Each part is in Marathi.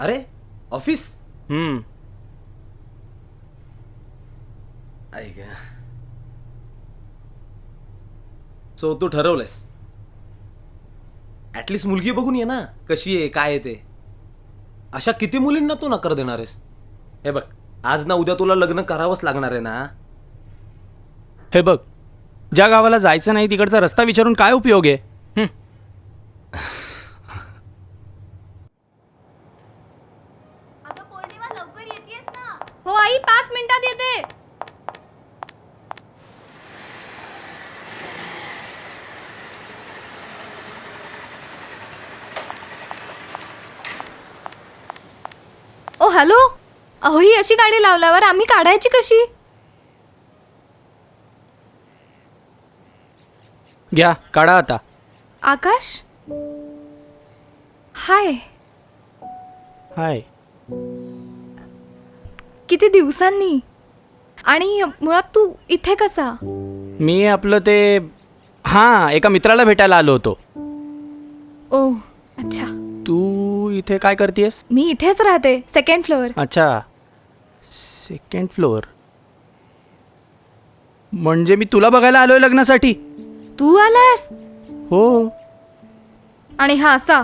अरे ऑफिस? हम्म. ऐक सो तू ठरवलंयस. ऍटलिस्ट मुलगी बघून ये ना कशी आहे काय आहे ते. अशा किती मुलींना तू नकार देणार आहेस? हे बघ आज ना उद्या तुला लग्न करावंच लागणार आहे ना? हे बघ ज्या गावाला जायचं नाही तिकडचा रस्ता विचारून काय उपयोग आहे? हं. अगं पौर्णिमा लवकर येतेस ना हो आई येते ओ हॅलो? अहो ही अशी गाडी लावल्यावर आम्ही काढायची कशी? घ्या काढा आता. आकाश? हाय. हाय. किती दिवसांनी? आणि मुळात तू इथे कसा? मी आपलं ते हां एका मित्राला भेटायला आलो होतो. ओ अच्छा. तू इथे काय करतेस मी इथेच राहते सेकंड फ्लोअर अच्छा. सेकंड फ्लोअर म्हणजे मी तुला बघायला आलोय लग्नासाठी? तू आलास हो. आणि हा असा.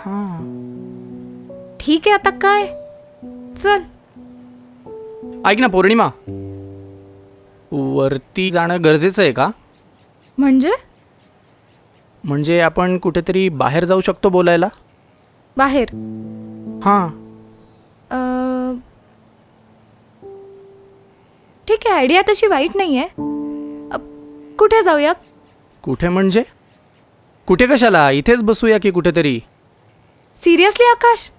हां. ठीक आहे आता काय? चल. ऐक ना पौर्णिमा. वरती जाणं गरजेचं आहे का? म्हणजे? म्हणजे आपण कुठेतरी बाहेर जाऊ शकतो बोलायला? बाहेर. हां. अं, ठीक आहे आयडिया तशी वाईट नाही आहे कुठे जाऊयात? कुठे म्हणजे? कुठे कशाला? इथेच बसूया की कुठेतरी? Seriously Aakash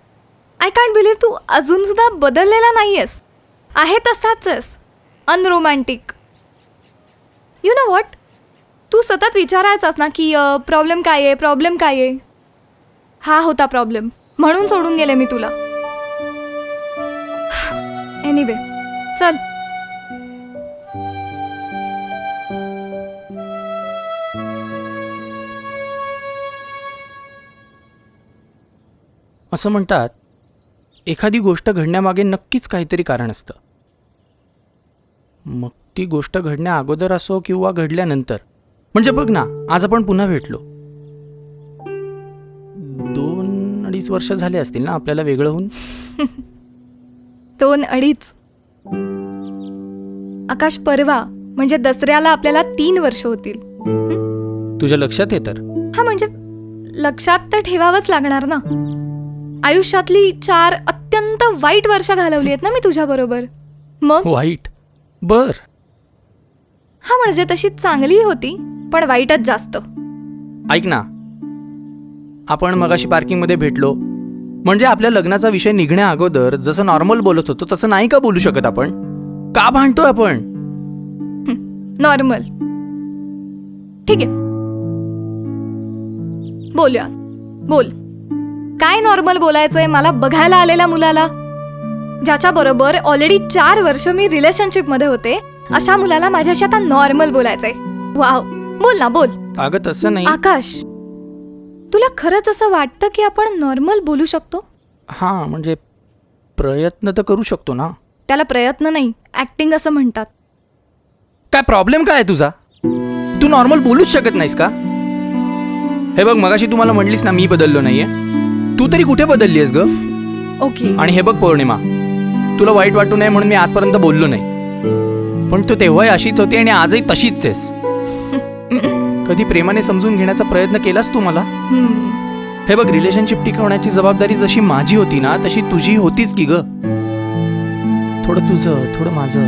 I can't believe तू अजून सुद्धा बदललेला नाही आहेस आहे तसाच अनरोमॅन्टिक यू नो वॉट तू सतत विचारायचास ना की प्रॉब्लेम काय आहे? प्रॉब्लेम काय आहे? हा होता प्रॉब्लेम म्हणून सोडून गेले मी तुला. एनिवे चल. असं म्हणतात एखादी गोष्ट घडण्यामागे नक्कीच काहीतरी कारण असतं. मग ती गोष्ट घडण्या अगोदर असो किंवा घडल्यानंतर. म्हणजे बघ ना आज आपण पुन्हा भेटलो. दोन अडीच वर्ष झाले असतील ना आपल्याला वेगळं होऊन? दोन अडीच. आकाश परवा म्हणजे दसऱ्याला आपल्याला तीन वर्ष होतील. तुझ्या लक्षात आहे तर? हा म्हणजे लक्षात तर ठेवावंच लागणार ना. आयुष्यातली चार अत्यंत वाईट वर्ष घालवली आहेत ना मी तुझ्या बरोबर. मग? वाईट? बर. हा म्हणजे तशी चांगली होती पण वाईटच जास्त. ऐक ना. आपण मगाशी पार्किंगमध्ये भेटलो. म्हणजे आपल्या लग्नाचा विषय निघण्या अगोदर जसं नॉर्मल बोलत होतो तसं नाही का बोलू शकत आपण? का भांडतोय आपण? नॉर्मल ठीक आहे. बोलूया. बोल. काय नॉर्मल बोलायचंय मला बघायला आलेल्या मुलाला? ज्याच्या बरोबर ऑलरेडी चार वर्ष मी रिलेशनशिपमध्ये होते अशा मुलाला माझ्याशी आता नॉर्मल बोलायचंय. वाव बोल ना बोल. अगं तसं नाही. आकाश तुला खरंच असं वाटतं की आपण नॉर्मल बोलू शकतो? हां म्हणजे प्रयत्न तर करू शकतो ना. त्याला प्रयत्न नाही ऍक्टिंग असं म्हणतात. काय प्रॉब्लेम काय आहे तुझा? तू नॉर्मल बोलूच शकत नाहीस का? हे बघ मगाशी तू मला म्हणलीस ना मी बदललो नाहीये. तू तरी कुठे बदलली आहेस ग? ओके. आणि हे बघ पौर्णिमा तुला वाईट वाटू नये म्हणून मी आजपर्यंत बोललो नाही. पण तू तेव्हाही अशीच होती आणि आजही तशीच आहेस. कधी प्रेमाने समजून घेण्याचा प्रयत्न केलास तू मला? हम्म. हे बघ रिलेशनशिप टिकवण्याची जबाबदारी जशी माझी होती ना तशी तुझी होतीच की ग. थोडं तुझं थोडं माझं.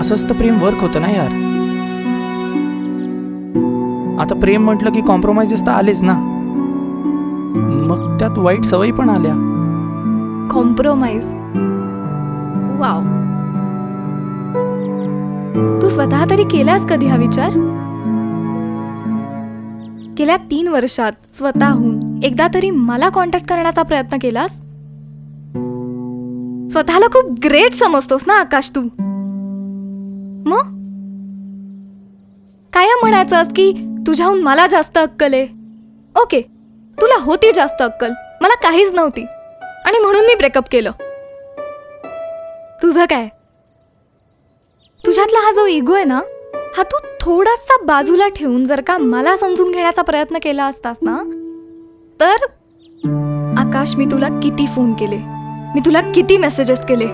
असंच तर प्रेम वर्क होतं ना यार. आता प्रेम म्हटलं की कॉम्प्रोमाइजेस तर आलेच ना. त्यात वाईट सवयी पण आल्या. कॉम्प्रोमाइज वाव तू स्वतः तरी केलास कधी हा विचार? गेल्या तीन वर्षात स्वतःहून एकदा तरी मला कॉन्टॅक्ट करण्याचा प्रयत्न केलास? स्वतःला खूप ग्रेट समजतोस ना आकाश तू. मग काय म्हणायचंस की तुझ्याहून मला जास्त अक्कल आहे. ओके तुला होती जास्त अक्कल. मला काहीच नव्हती. आणि म्हणून मी ब्रेकअप केलं. तुझं काय? तुझ्यातला हा जो इगो आहे ना हा तू थोडासा बाजूला ठेवून जर का मला समजून घेण्याचा प्रयत्न केला असतास ना तर आकाश मी तुला किती फोन केले? मी तुला किती मेसेजेस केले?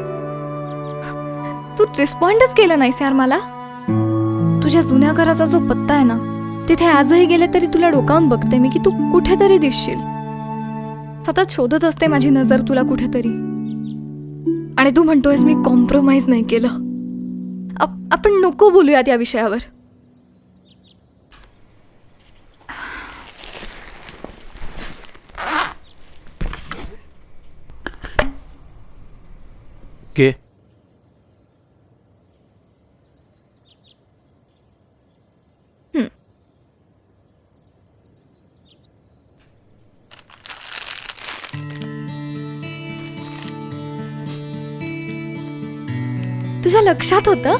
तू रिस्पॉन्डच केलं नाहीस यार मला. तुझ्या जुन्या घराचा जो पत्ता आहे ना तिथे आजही गेले तरी तुला डोकावून बघते मी की तू कुठेतरी दिसशील. सतत शोधत असते माझी नजर तुला कुठेतरी. आणि तू म्हणतोयस मी कॉम्प्रोमाइज नाही केलं. आपण नको बोलूयात या विषयावर. के? तुझ्या लक्षात होतं?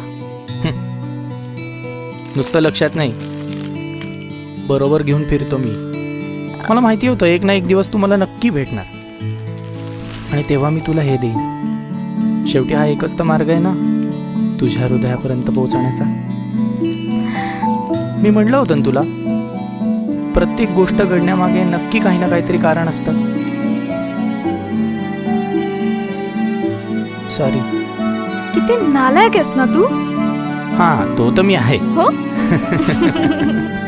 नुसतं लक्षात नाही. बरोबर घेऊन फिरतो मी. मला माहिती होतं एक ना एक दिवस तू मला नक्की भेटणार. आणि तेव्हा मी तुला हे देईन. शेवटी हा एकच तर मार्ग आहे ना तुझ्या हृदयापर्यंत पोहोचण्याचा. मी म्हणलं होतं ना तुला प्रत्येक गोष्ट घडण्यामागे नक्की काही ना काहीतरी कारण असतं. सॉरी किती नालायक आहेस ना तू? हां तो तर मी आहे. हो?